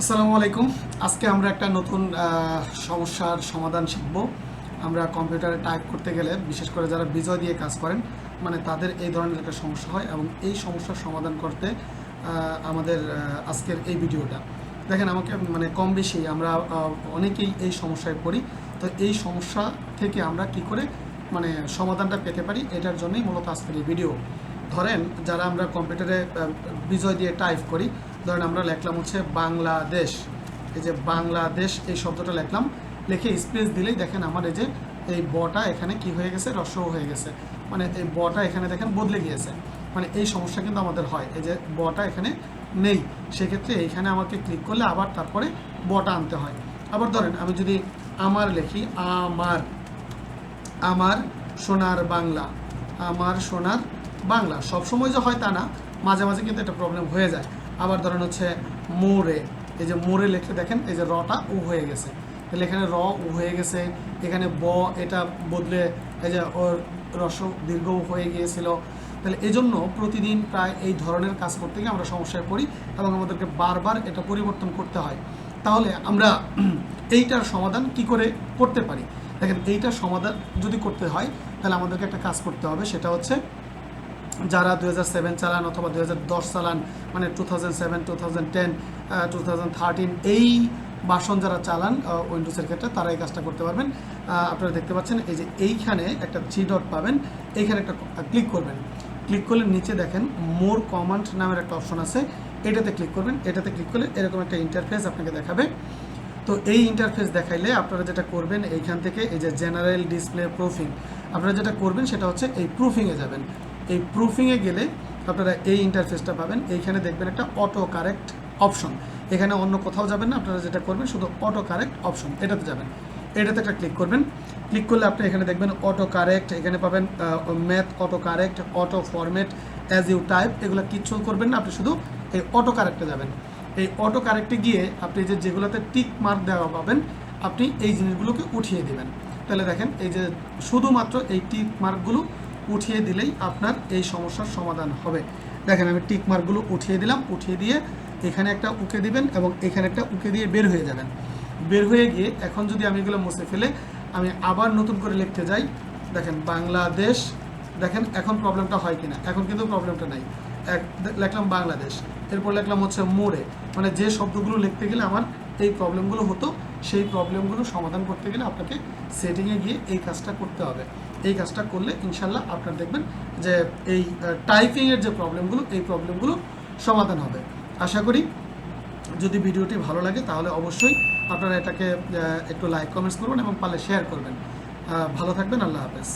আসসালামু আলাইকুম। আজকে আমরা একটা নতুন সমস্যার সমাধান শিখব। আমরা কম্পিউটারে টাইপ করতে গেলে, বিশেষ করে যারা বিজয় দিয়ে কাজ করেন মানে তাদের এই ধরনের একটা সমস্যা হয় এবং এই সমস্যার সমাধান করতে আমাদের আজকের এই ভিডিওটা। দেখেন, আমাকে মানে কম বেশি আমরা অনেকেই এই সমস্যায় পড়ি। তো এই সমস্যা থেকে আমরা কি করে মানে সমাধানটা পেতে পারি, এটার জন্যই মূলত আজকের এই ভিডিও। ধরেন, যারা আমরা কম্পিউটারে বিজয় দিয়ে টাইপ করি ধরেন আমরা লিখলাম হচ্ছে বাংলাদেশ। এই যে বাংলাদেশ, এই শব্দটা লিখলাম। লিখে স্পেস দিলেই দেখেন আমার এই যে এই বটা এখানে কি হয়ে গেছে? রস্য হয়ে গেছে। মানে এই বটা এখানে দেখেন বদলে গিয়েছে। মানে এই সমস্যা কিন্তু আমাদের হয়। এই যে বটা এখানে নেই। সেক্ষেত্রে এইখানে আমাকে ক্লিক করলে আবার তারপরে বটা আনতে হয়। আবার ধরেন আমি যদি আমার লিখি, আমার আমার সোনার বাংলা, আমার সোনার বাংলা। সবসময় যে হয় তা না, মাঝে মাঝে কিন্তু একটা প্রবলেম হয়ে যায়। আবার ধরেন হচ্ছে মোরে, এই যে মোরে লেখে দেখেন, এই যে রটা উ হয়ে গেছে। তাহলে এখানে র উ হয়ে গেছে, এখানে ব, এটা বদলে এই যে ওর রস দীর্ঘ হয়ে গিয়েছিল। তাহলে এই জন্য প্রতিদিন প্রায় এই ধরনের কাজ করতে গিয়ে আমরা সমস্যায় পড়ি এবং আমাদেরকে বারবার এটা পরিবর্তন করতে হয়। তাহলে আমরা এইটার সমাধান কি করে করতে পারি? দেখেন এইটার সমাধান যদি করতে হয়, তাহলে আমাদেরকে একটা কাজ করতে হবে, সেটা হচ্ছে যারা দু চালান অথবা দু হাজার দশ চালান মানে two thousand seven two thousand ten two thousand thirteen এই বাসন যারা চালান উইন্ডোজের ক্ষেত্রে তারা এই কাজটা করতে পারবেন। আপনারা দেখতে পাচ্ছেন এই যে এইখানে একটা থ্রি ডট পাবেন। এইখানে একটা ক্লিক করবেন। ক্লিক করলে নিচে দেখেন মোর কমান্ড নামের একটা অপশন আছে। এটাতে ক্লিক করবেন। এটাতে ক্লিক করলে এরকম একটা ইন্টারফেস আপনাকে দেখাবে। তো এই ইন্টারফেস দেখাইলে আপনারা যেটা করবেন এইখান থেকে এই যে জেনারেল ডিসপ্লে প্রুফিং আপনারা যেটা করবেন সেটা হচ্ছে এই প্রুফিংয়ে যাবেন। এই প্রুফিংয়ে গেলে আপনারা এই ইন্টারফেসটা পাবেন। এইখানে দেখবেন একটা অটো কারেক্ট অপশন এখানে অন্য কোথাও যাবেন না, আপনারা যেটা করবেন, শুধু অটো কারেক্ট অপশন এটাতে যাবেন। এটাতে একটা ক্লিক করবেন। ক্লিক করলে আপনি এখানে দেখবেন অটো কারেক্ট এখানে পাবেন math auto correct auto format as you type এগুলো কিচ্ছু করবেন না, আপনি শুধু এই অটো কারেক্টে যাবেন। এই অটো কারেক্টে গিয়ে আপনি যে যেগুলোতে টিক মার্ক দেওয়া পাবেন, আপনি এই জিনিসগুলোকে উঠিয়ে দেবেন। তাহলে দেখেন, এই যে শুধুমাত্র এই টিক মার্কগুলো উঠিয়ে দিলেই আপনার এই সমস্যার সমাধান হবে। দেখেন আমি টিক মার্কগুলো উঠিয়ে দিলাম, উঠিয়ে দিয়ে এখানে একটা উকে দিবেন এবং এখানে একটা উকে দিয়ে বের হয়ে যাবেন। বের হয়ে গিয়ে এখন যদি আমি এগুলো মুছে ফেলে, আমি আবার নতুন করে লিখতে যাই। দেখেন বাংলাদেশ, দেখেন এখন প্রবলেমটা হয় কিনা? এখন কিন্তু প্রবলেমটা নাই। এক, লিখলাম বাংলাদেশ, এরপর লিখলাম হচ্ছে মোড়ে মানে যে শব্দগুলো লিখতে গেলে আমার এই প্রবলেমগুলো হতো, সেই প্রবলেমগুলো সমাধান করতে গেলে আপনাকে সেটিংয়ে গিয়ে এই কাজটা করতে হবে। এই কাজটা করলে ইনশাল্লাহ আপনার দেখবেন যে এই টাইপিংয়ের যে প্রবলেমগুলো এই প্রবলেমগুলো সমাধান হবে। আশা করি যদি ভিডিওটি ভালো লাগে তাহলে অবশ্যই আপনারা এটাকে একটু লাইক কমেন্টস করবেন এবং পালে শেয়ার করবেন। ভালো থাকবেন, আল্লাহ হাফেজ।